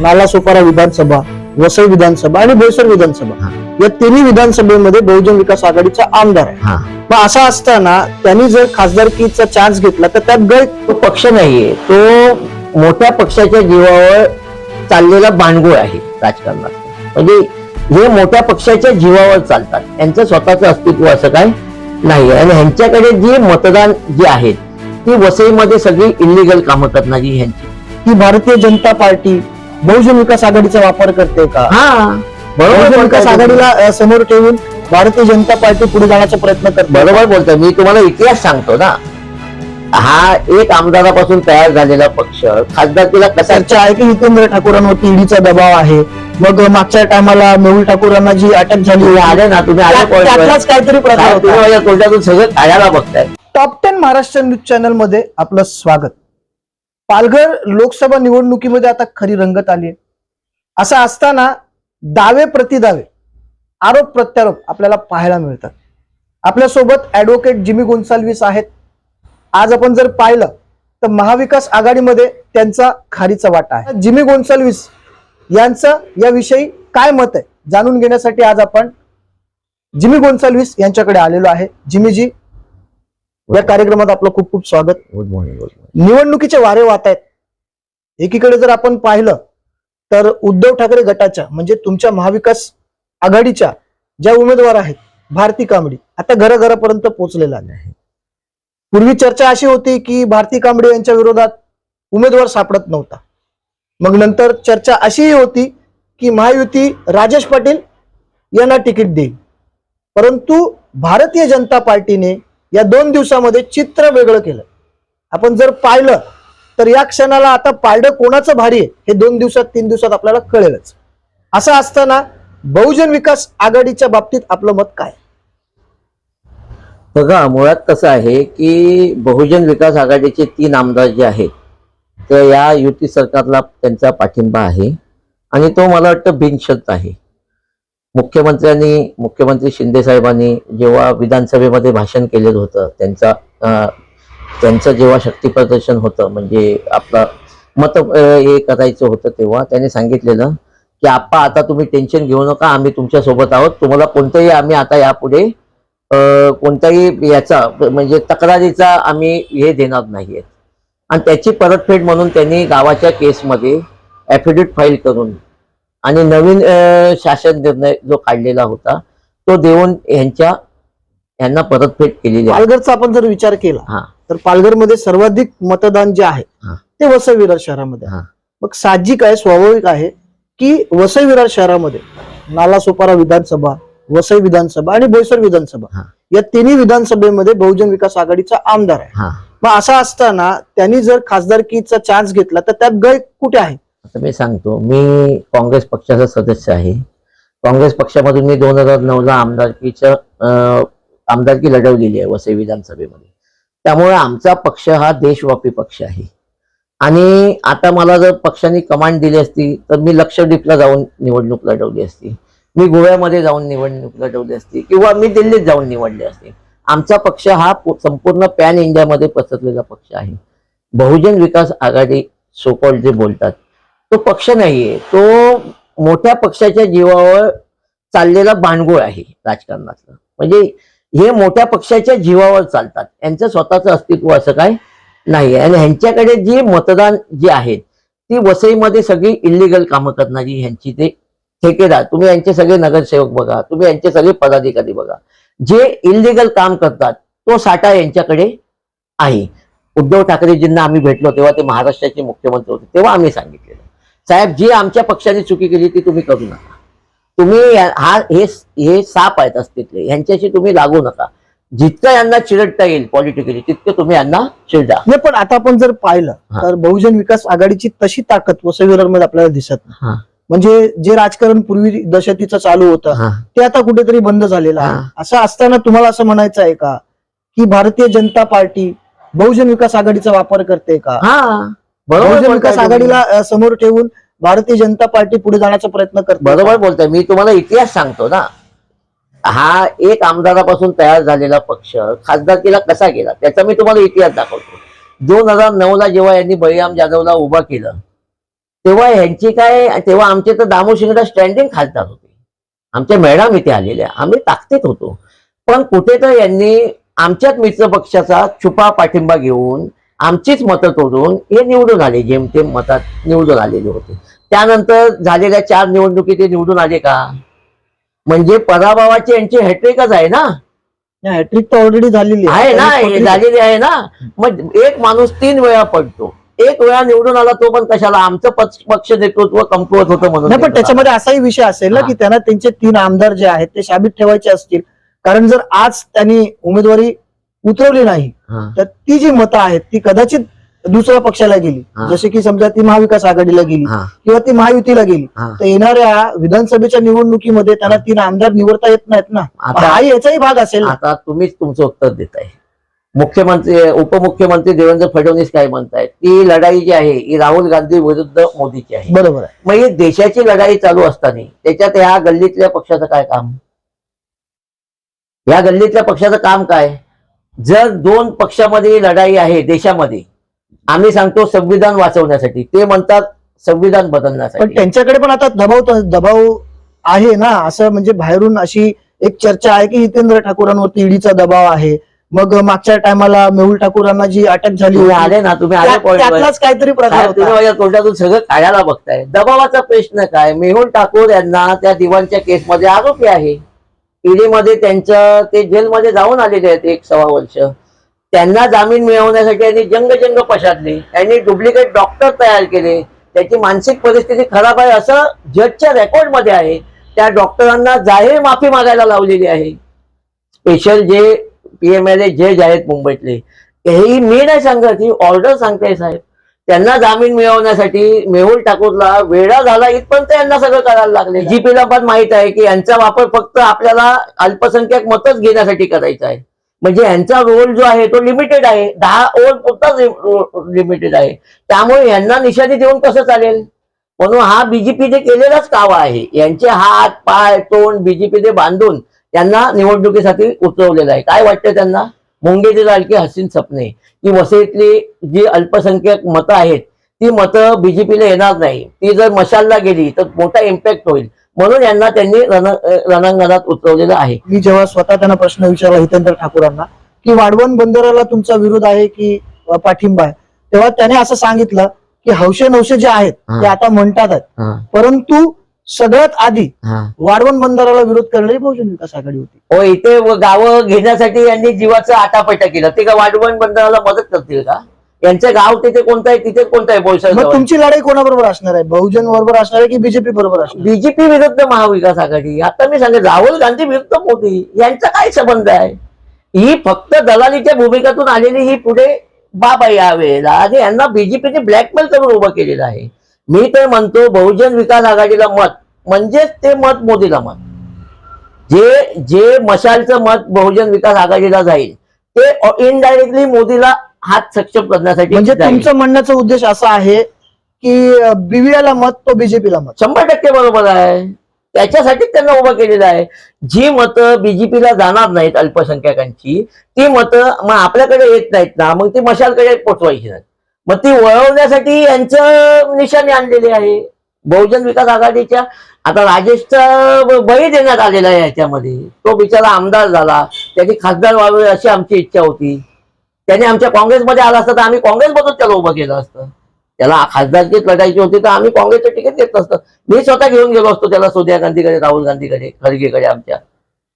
नालासोपारा विधानसभा वसई विधानसभा आणि बोईसर विधानसभा. या तिन्ही विधानसभेमध्ये बहुजन विकास आघाडीचा आमदार आहे. मग असं असताना त्यांनी जर खासदारकीचा चान्स घेतला तर त्यात गैर तो पक्ष नाहीये. तो मोठ्या पक्षाच्या जीवावर चाललेला बाणगोळ आहे राजकारणात. म्हणजे हे मोठ्या पक्षाच्या जीवावर चालतात यांचं स्वतःचं अस्तित्व असं काय नाही आणि ह्यांच्याकडे जी मतदान जे आहेत ती वसईमध्ये सगळी इलिगल कामं करणारी ह्यांची. की भारतीय जनता पार्टी बहुजन विकास आघाडीचा वापर करते का? हा. बहुजन विकास बरोबर आघाडीला अ, समोर ठेवून भारतीय जनता पार्टी पुढे जाण्याचा प्रयत्न करते. बरोबर बोलतोय. मी तुम्हाला इतिहास सांगतो ना. हा एक आमदारापासून तयार झालेला पक्ष खासदारकीला कसा चर्चा आहे की हितेंद्र ठाकूरांवरती ईडीचा दबाव आहे. मग मागच्या टायमाला मेहुल ठाकूरांना जी अटक झाली तुम्ही आले ना तुम्ही आले त्या- त्यातलाच काहीतरी प्रकार तुम्ही होता. माझ्या तोंडातून सगळं काढायला बघताय. टॉप टेन महाराष्ट्र न्यूज चॅनलमध्ये आपलं स्वागत. पालघर लोकसभा निवडणुकीमध्ये आता खरी रंगत आली आहे. असं असताना दावे प्रतिदावे आरोप प्रत्यारोप आपल्याला पाहायला मिळतात. आपल्यासोबत ऍडव्होकेट जिमी गोन्साल्विस आहेत. आज आपण जर पाहिलं तर महाविकास आघाडीमध्ये त्यांचा खारीचा वाटा आहे. जिमी गोन्साल्विस यांचं याविषयी काय मत आहे जाणून घेण्यासाठी आज आपण जिमी गोन्साल्विस यांच्याकडे आलेलो आहे. जिमीजी या कार्यक्रमात आपलं खूप खूप स्वागत. गुड मॉर्निंग निवडणुकीचे वारे वाहत आहेत. एकीकडे जर आपण पाहिलं तर उद्धव ठाकरे गटाच्या म्हणजे तुमच्या महाविकास आघाडीच्या ज्या उमेदवार आहेत भारती कांबडी आता घराघरापर्यंत पोहोचलेला आहे. पूर्वी चर्चा अशी होती की भारती कांबडी यांच्या विरोधात उमेदवार सापडत नव्हता. मग नंतर चर्चा अशीही होती की महायुती राजेश पाटील यांना तिकीट देईल. परंतु भारतीय जनता पार्टीने या दोन दिवसामध्ये चित्र वेगळं केलं. आपण जर पाहिलं तर या क्षणाला आता पारडं कोणाचं भारी आहे हे दोन दिवसात तीन दिवसात आपल्याला कळेलच. असं असताना बहुजन विकास आघाडीच्या बाबतीत आपलं मत काय? बघा मुळात कसं आहे की बहुजन विकास आघाडीचे तीन आमदार जे आहेत तर या युती सरकारला त्यांचा पाठिंबा आहे आणि तो मला वाटतं बिनशर्त आहे. मुख्यमंत्र्यांनी मुख्यमंत्री शिंदे साहेबांनी जेव्हा विधानसभेमध्ये भाषण केलेलं होतं त्यांचा त्यांचं जेव्हा शक्ती प्रदर्शन होतं म्हणजे आपलं मत हे करायचं होतं तेव्हा त्यांनी सांगितलेलं की आप्पा आता तुम्ही टेन्शन घेऊ नका आम्ही तुमच्यासोबत आहोत. तुम्हाला कोणतंही आम्ही आता यापुढे कोणताही याचा म्हणजे तक्रारीचा आम्ही हे देणार नाहीये. आणि त्याची परतफेड म्हणून त्यांनी गावाच्या केसमध्ये ॲफिडेविट फाईल करून आणि नवीन शासन निर्णय जो काढलेला होता तो देऊन यांच्या यांना परतफेड केलेली आहे पालघरचा आपण जर विचार केला हा तर पालघरमध्ये सर्वाधिक मतदान जे आहे हा. ते वसई विरार शहरामध्ये आहे. हा. मग साहजिक आहे स्वाभाविक आहे की वसई विरार शहरामध्ये नालासोपारा विधानसभा वसई विधानसभा आणि बोईसर विधानसभा हा. या तिन्ही विधानसभेमध्ये बहुजन विकास आघाडीचा आमदार आहे हा मग असं असताना त्यांनी जर खासदारकीचा चान्स घेतला तर त्यात गैर कुठे आहे आता मी सांगतो मी काँग्रेस पक्षाचा सदस्य आहे. काँग्रेस पक्षामधून मी दोन हजार नऊला आमदारकीच्या आमदारकी लढवलेली आहे वसई विधानसभेमध्ये. त्यामुळे आमचा पक्ष हा देशव्यापी पक्ष आहे. आणि आता मला जर पक्षाने कमांड दिली असती तर मी लक्षद्वीपला जाऊन निवडणूक लढवली असती. मी गोव्यामध्ये जाऊन निवडणूक लढवली असती किंवा मी दिल्लीत जाऊन निवडले असते. आमचा पक्ष हा संपूर्ण पॅन इंडियामध्ये पसरलेला पक्ष आहे. बहुजन विकास आघाडी सोकॉल जे बोलतात तो पक्ष नाहीये. तो मोठ्या पक्षाच्या जीवावर चाललेला बाणगोळ आहे राजकारणातलं. म्हणजे हे मोठ्या पक्षाच्या जीवावर चालतात. यांचं स्वतःचं अस्तित्व असं काय नाही आणि ह्यांच्याकडे जी मतदान जे आहेत ती वसईमध्ये सगळी इलिगल कामं करणारी ह्यांची ते ठेकेदार. तुम्ही यांचे सगळे नगरसेवक बघा. तुम्ही यांचे सगळे पदाधिकारी बघा. जे इलिगल काम करतात तो साठा यांच्याकडे आहे. उद्धव ठाकरेजींना आम्ही भेटलो तेव्हा ते महाराष्ट्राचे मुख्यमंत्री होते तेव्हा आम्ही सांगितलेलं. साहेब जी आमच्या पक्षाने चुकी केली ती तुम्ही करू नका. तुम्ही हा हे हे साप आहेत अस्तित्व यांच्याशी तुम्ही लागू नका. जितकं यांना चिरडता येईल पॉलिटिकली तितकं तुम्ही यांना चिरडा. नाही पण आता आपण जर पाहिलं. तर बहुजन विकास आघाडीची तशी ताकद वसई विरारमध्ये आपल्याला दिसत नाही. म्हणजे जे राजकारण पूर्वी दशतीचं चालू होतं. ते आता कुठेतरी बंद झालेलं आहे. असं असताना तुम्हाला असं म्हणायचं आहे का? की भारतीय जनता पार्टी बहुजन विकास आघाडीचा वापर करते का? हा. बहुजन विकास. आघाडीला समोर ठेवून भारतीय जनता पार्टी पुढे जाण्याचा प्रयत्न करते. बरोबर बोलताय. मी तुम्हाला इतिहास सांगतो ना. हा एक आमदारापासून तयार झालेला पक्ष खासदारकीला कसा गेला त्याचा मी तुम्हाला इतिहास दाखवतो. दोन हजार नऊ ला जेव्हा यांनी बळीराम जाधवला उभा केलं तेव्हा ह्यांची काय तेव्हा आमचे तर दामो शिंगडा स्टँडिंग खासदार होते. आमच्या मॅडम इथे आलेल्या आम्ही ताकदीत होतो. पण कुठे तर यांनी आमच्याच मित्र पक्षाचा छुपा पाठिंबा घेऊन आमचीच मतं तोडून हे निवडून आले जेमतेम मतात निवडून आलेले होते. त्यानंतर झालेल्या चार निवडणुकीत ते निवडून आले का? म्हणजे पराभवाची यांची हॅट्रिकच आहे ना? हॅट्रिक तर ऑलरेडी झालेली आहे. ना हे. झालेली आहे ना? मग एक माणूस तीन वेळा पडतो. एक वेळा निवडून आला तो पण कशाला? आमचं पक्ष नेतृत्व कमकुवत होतं म्हणून नाही पण. त्याच्यामध्ये असाही विषय असेल ना. की त्यांना त्यांचे तीन आमदार जे आहेत ते शाबित ठेवायचे असतील. कारण जर आज त्यांनी उमेदवारी उतरवली नाही. तर ती जी मतं आहेत ती कदाचित दुसऱ्या पक्षाला गेली. जसे की समजा ती महाविकास आघाडीला गेली किंवा ती महायुतीला गेली. तर येणाऱ्या विधानसभेच्या निवडणुकीमध्ये त्यांना तीन आमदार निवडता येत नाहीत ना. हा याचाही भाग असेल आता तुम्हीच तुमचं उत्तर देताय. मुख्यमंत्री उपमुख्यमंत्री देवेंद्र फडणवीस काय म्हणतायत? ती लढाई जी आहे ही राहुल गांधी विरुद्ध मोदीची आहे. बरोबर आहे. मग ही देशाची लढाई चालू असताना त्याच्यात ह्या गल्लीतल्या पक्षाचं काय काम? या गल्लीतल्या पक्षाचं काम काय? जर दोन पक्षामध्ये लढाई आहे देशामध्ये आम्ही सांगतो संविधान वाचवण्यासाठी. ते म्हणतात संविधान पण बदलण्यासाठी त्यांच्याकडे पण आता दबाव दबाव आहे ना? असं म्हणजे बाहेरून अशी एक चर्चा आहे की हितेंद्र ठाकूरांवरती ईडीचा दबाव आहे. मग मागच्या टायमाला मेहुल ठाकूरांना जी अटक झाली आले ना तुम्ही त्यातलाच काहीतरी प्रकार माझ्या तोंडातून सगळं काढायला बघताय. दबावाचा प्रश्न काय? मेहुल ठाकूर यांना त्या दिवाणच्या केसमध्ये आरोपी आहे. ईडीमध्ये त्यांच्या ते जेलमध्ये जाऊन आलेले आहेत एक सव्वा वर्ष. त्यांना जामीन मिळवण्यासाठी यांनी जंग जंग पशातले. यांनी डुप्लिकेट डॉक्टर तयार केले. त्याची मानसिक परिस्थिती खराब आहे असं जजच्या रेकॉर्डमध्ये आहे. त्या डॉक्टरांना जाहीर माफी मागायला लावलेली आहे. स्पेशल जे पीएमएलए जज आहेत मुंबईतले. हेही मी नाही सांगत ही ऑर्डर सांगते साहेब. त्यांना जामीन मिळवण्यासाठी मेहुल ठाकूरला वेळा झाला इथपर्यंत यांना सगळं करायला लागले जीपीला पण माहीत आहे की यांचा वापर फक्त आपल्याला अल्पसंख्याक मतच घेण्यासाठी करायचा आहे. म्हणजे यांचा रोल जो आहे तो लिमिटेड आहे. दहा ओव्हर पुरताच लिमिटेड आहे. त्यामुळे यांना निशाणी देऊन कसं चालेल? म्हणून हा बीजेपीने केलेलाच कावा आहे. यांचे हात पाय तोंड बीजेपीने बांधून यांना निवडणुकीसाठी उतरवलेला आहे. काय वाटतं त्यांना? मुंगेची लाडकी हसीन सपने. की वसईतली जी अल्पसंख्याक मतं आहेत ती मतं बीजेपीला येणार नाही. ती जर मशालला गेली तर मोठा इम्पॅक्ट होईल. म्हणून यांना त्यांनी रण रणांगणात उतरवलेलं आहे. मी जेव्हा स्वतः त्यांना प्रश्न विचारला हितेंद्र ठाकूरांना की वाढवण बंदराला तुमचा विरोध आहे की पाठिंबा आहे? तेव्हा त्याने असं सांगितलं की हौशे नवशे जे आहेत. ते आता म्हणतात परंतु सगळ्यात आधी हा. वाढवण बंदराला विरोध करणारी बहुजन विकास आघाडी होती. हो इथे व- गावं घेण्यासाठी यांनी जीवाचं आटापटा केला. ते का वाढवण बंदराला मदत करतील का? यांचं गाव तिथे कोणतं आहे? तिथे कोणतं आहे बोईसर मग तुमची लढाई कोणाबरोबर असणार आहे? बहुजन बरोबर असणार आहे की बीजेपी बरोबर असणार? बीजेपी विरुद्ध महाविकास आघाडी. आता मी सांगेन राहुल गांधी विरुद्ध मोदी. यांचा काय संबंध आहे? ही फक्त दलालीच्या भूमिकातून आलेली ही पुढे बाब आहे यावेळेला. आणि यांना बीजेपीने ब्लॅकमेल करून उभं केलेलं आहे. मी तर म्हणतो बहुजन विकास आघाडीला मत. म्हणजेच ते मत मोदीला मत. जे जे मशालचं मत बहुजन विकास आघाडीला जाईल ते इनडायरेक्टली मोदीला हात सक्षम करण्यासाठी म्हणजे. तुमचं म्हणण्याचा उद्देश असा आहे की बीवीआला मत तो बीजेपीला मत. शंभर टक्के बरोबर आहे. त्याच्यासाठीच त्यांना उभं केलेलं आहे. जी मतं बीजेपीला जाणार नाहीत अल्पसंख्याकांची ती मतं मग आपल्याकडे येत नाहीत ना मग ती मशालकडे पोचवायची नाहीत. मग ती वळवण्यासाठी यांचं निशाणी आणलेली आहे. बहुजन विकास आघाडीच्या आता राजेशचा बळी देण्यात आलेला आहे याच्यामध्ये. तो बिचारा आमदार झाला. त्याची खासदार व्हावे अशी आमची इच्छा होती. त्याने आमच्या काँग्रेसमध्ये आला असता तर आम्ही काँग्रेसमधून त्याला उभं केलं असतं. त्याला खासदारकीच लढायची होती तर आम्ही काँग्रेसचं तिकीट घेतलं असतं मी स्वतः घेऊन गेलो असतो त्याला सोनिया गांधीकडे राहुल गांधीकडे खरगेकडे आमच्या.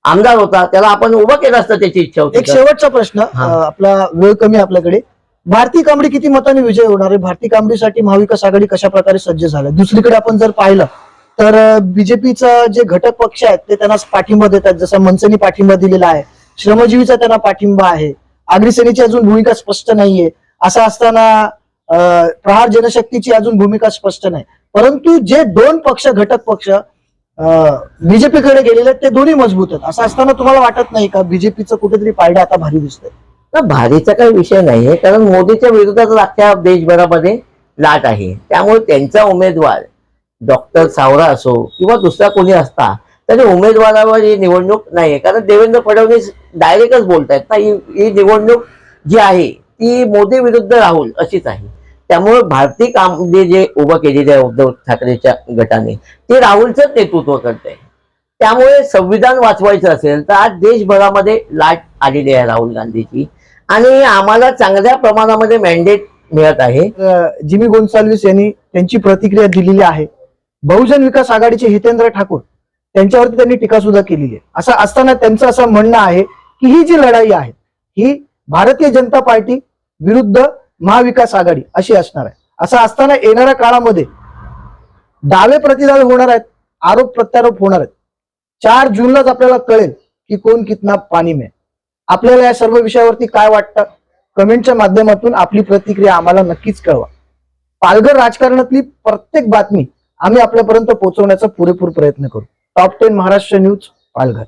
आमदार होता. त्याला आपण उभं केलं असतं त्याची इच्छा होती एक. शेवटचा प्रश्न आपला वेळ कमी आपल्याकडे. भारती कांबडी किती मताने विजय होणार आहे? भारतीय कांबडीसाठी महाविकास आघाडी कशा प्रकारे सज्ज झालं? दुसरीकडे आपण जर पाहिलं तर बीजेपीचा जे घटक पक्ष आहेत ते त्यांना पाठिंबा देतात. जसं मनसेनी पाठिंबा दिलेला आहे. श्रमजीवीचा त्यांना पाठिंबा आहे. अग्रसेनेची अजून भूमिका स्पष्ट नाहीये. असं असताना प्रहार जनशक्तीची अजून भूमिका स्पष्ट नाही. परंतु जे दोन पक्ष घटक पक्ष बीजेपीकडे गेलेले आहेत ते दोन्ही मजबूत आहेत. असं असताना तुम्हाला वाटत नाही का? बीजेपीचं कुठेतरी पायडा आता भारी दिसतंय. तर भारीचा काही विषय नाहीये कारण मोदीच्या विरोधात अख्ख्या देशभरामध्ये लाट आहे. त्यामुळे त्यांचा उमेदवार डॉक्टर सावरा असो किंवा दुसरा कोणी असता तरी उमेदवारावर ही निवडणूक नाहीये. कारण देवेंद्र फडणवीस डायरेक्टच बोलतायत ना ही निवडणूक जी आहे ती मोदी विरुद्ध राहुल अशीच आहे. त्यामुळे भारतीय कामगिरी जे उभं केलेले आहे उद्धव ठाकरेच्या गटाने ते राहुलचंच नेतृत्व करत आहे त्यामुळे संविधान वाचवायचं असेल तर आज देशभरामध्ये लाट आलेली आहे राहुल गांधीची. आणि आम्हाला चांगल्या प्रमाणामध्ये मॅन्डेट मिळत आहे. जिमी गोन्साल्विस यांनी त्यांची प्रतिक्रिया दिलेली आहे. बहुजन विकास आघाडीचे हितेंद्र ठाकूर त्यांच्यावरती त्यांनी टीका सुद्धा केलेली आहे. असं असताना त्यांचं असं म्हणणं आहे की ही जी लढाई आहे ही भारतीय जनता पार्टी विरुद्ध महाविकास आघाडी अशी असणार आहे. असं असताना येणाऱ्या काळामध्ये दावे प्रतिदावे होणार आहेत आरोप प्रत्यारोप होणार आहेत. चार जूनलाच आपल्याला कळेल की कोण कितना पाणी मिळेल आपल्याला या सर्व विषयावरती काय वाटतं? कमेंटच्या माध्यमातून आपली प्रतिक्रिया आम्हाला नक्कीच कळवा. पालघर राजकारणातली प्रत्येक बातमी आम्ही आपल्यापर्यंत पोहोचवण्याचा पुरेपूर प्रयत्न करू. Top ten Maharashtra news Palghar.